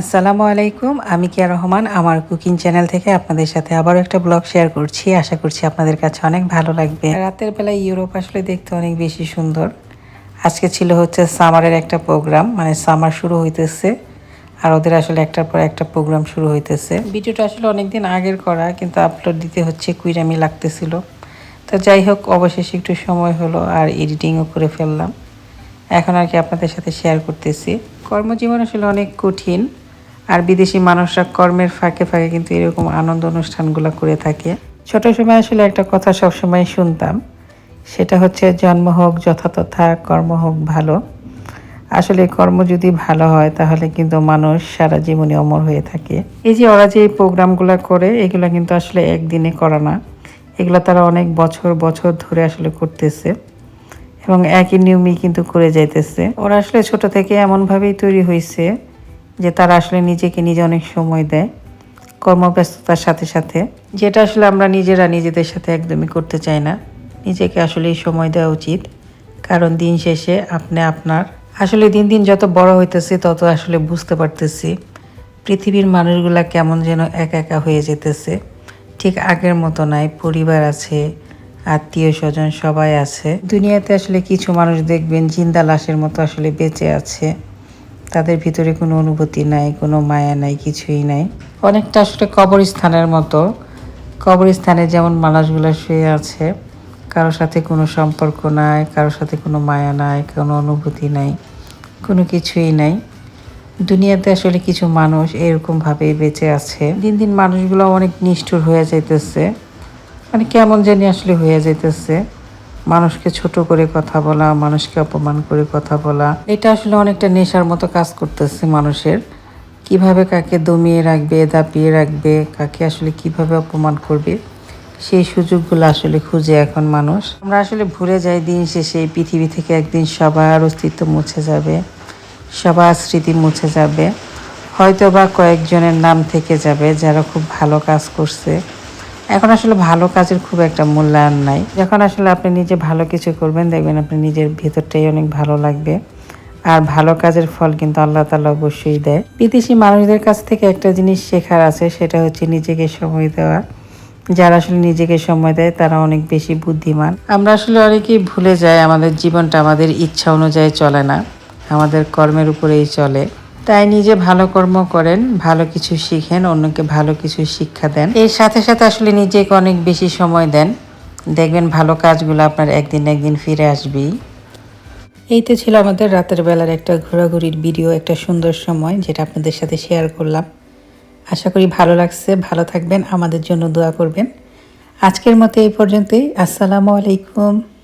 আসসালামু আলাইকুম, আমি কিয়া রহমান, আমার কুকিং চ্যানেল থেকে আপনাদের সাথে আবারও একটা ব্লগ শেয়ার করছি। আশা করছি আপনাদের কাছে অনেক ভালো লাগবে। রাতের বেলায় ইউরোপ আসলে দেখতে অনেক বেশি সুন্দর। আজকে ছিল হচ্ছে সামারের একটা প্রোগ্রাম মানে সামার শুরু হইতেছে, আর ওদের আসলে একটার পর একটা প্রোগ্রাম শুরু হইতেছে। ভিডিওটা আসলে অনেকদিন আগের করা, কিন্তু আপলোড দিতে হচ্ছে কুইরামি লাগতেছিল। তো যাই হোক, অবশেষে একটু সময় হলো, আর এডিটিংও করে ফেললাম। এখন আর কি আপনাদের সাথে শেয়ার করতেছি। কর্মজীবন আসলে অনেক কঠিন। আর বিদেশি মানুষরা কর্মের ফাঁকে ফাঁকে কিন্তু এরকম আনন্দ অনুষ্ঠানগুলো করে থাকে। ছোট সময় আসলে একটা কথা সবসময় শুনতাম, সেটা হচ্ছে জন্ম হোক, যথাতথা, কর্ম হোক, ভালো। আসলে কর্ম যদি ভালো হয়, তাহলে কিন্তু মানুষ সারা জীবনে অমর হয়ে থাকে। এই যে ওরা যে প্রোগ্রামগুলো করে, এগুলো কিন্তু আসলে একদিনে করা না। এগুলো তারা অনেক বছর বছর ধরে আসলে করতেছে। এবং একই নিয়মই কিন্তু করে যাইতেছে। ওরা আসলে ছোট থেকে এমনভাবেই তৈরি হয়েছে যে তারা আসলে নিজেকে নিজে অনেক সময় দেয়, কর্মব্যস্ততার সাথে সাথে। যেটা আসলে আমরা নিজেরা নিজেদের সাথে একদমই করতে চাই না। নিজেকে আসলে সময় দেওয়া উচিত। কারণ দিন শেষে আপনি আপনার, আসলে দিন দিন যত বড় হইতেছে তত আসলে বুঝতে পারতেছি পৃথিবীর মানুষগুলা কেমন যেন একা একা হয়ে যেতেছে। ঠিক আগের মতো নাই, পরিবার আছে, আত্মীয় স্বজন সবাই আছে। দুনিয়াতে আসলে কিছু মানুষ দেখবেন জিন্দা লাশের মতো আসলে বেঁচে আছে। তাদের ভিতরে কোনো অনুভূতি নাই, কোনো মায়া নাই, কিছুই নাই। অনেকটা আসলে কবরস্থানের মতো। কবরস্থানে যেমন মানুষগুলো শুয়ে আছে কারোর সাথে কোনো সম্পর্ক নাই কারোর সাথে কোনো মায়া নাই, কোনো অনুভূতি নাই, কোনো কিছুই নাই। দুনিয়াতে আসলে কিছু মানুষ এরকমভাবেই বেঁচে আছে। দিন দিন মানুষগুলো অনেক নিষ্ঠুর হয়ে যাইতেছে। মানে কেমন জানি আসলে হয়ে যাইতেছে। মানুষকে ছোট করে কথা বলা, মানুষকে অপমান করে কথা বলা। এটা আসলে অনেকটা নেশার মতো কাজ করতেছে মানুষের। কীভাবে কাকে দমিয়ে রাখবে, দাপিয়ে রাখবে, কাকে আসলে কীভাবে অপমান করবে, সেই সুযোগগুলো আসলে খুঁজে এখন মানুষ। আমরা আসলে ভুলে যাই দিন শেষে পৃথিবী থেকে একদিন সবার অস্তিত্ব মুছে যাবে, সবার স্মৃতি মুছে যাবে। হয়তো বা কয়েকজনের নাম থেকে যাবে যারা খুব ভালো কাজ করছে। এখন আসলে ভালো কাজের খুব একটা মূল্যায়ন নাই। যখন আসলে আপনি নিজে ভালো কিছু করবেন, দেখবেন আপনি নিজের ভেতরটাই অনেক ভালো লাগবে। আর ভালো কাজের ফল কিন্তু আল্লাহ তালা অবশ্যই দেয়। বিদেশি মানুষদের কাছ থেকে একটা জিনিস শেখার আছে, সেটা হচ্ছে নিজেকে সময় দেওয়া। যারা আসলে নিজেকে সময় দেয়, তারা অনেক বেশি বুদ্ধিমান। আমরা আসলে অনেকেই ভুলে যাই, আমাদের জীবনটা আমাদের ইচ্ছা অনুযায়ী চলে না। আমাদের কর্মের উপরেই চলে। তাই নিজে ভালো কর্ম করেন, ভালো কিছু শিখেন, অন্যকে ভালো কিছু শিক্ষা দেন। এর সাথে সাথে আসলে নিজেকে অনেক বেশি সময় দেন। দেখবেন ভালো কাজগুলো আপনার একদিন একদিন ফিরে আসবেই। এই তো ছিল আমাদের রাতের বেলার একটা ঘোরাঘুরির ভিডিও, একটা সুন্দর সময় যেটা আপনাদের সাথে শেয়ার করলাম। আশা করি ভালো লাগছে, ভালো থাকবেন, আমাদের জন্য দোয়া করবেন। আজকের মতো এই পর্যন্তই। আসসালামু আলাইকুম।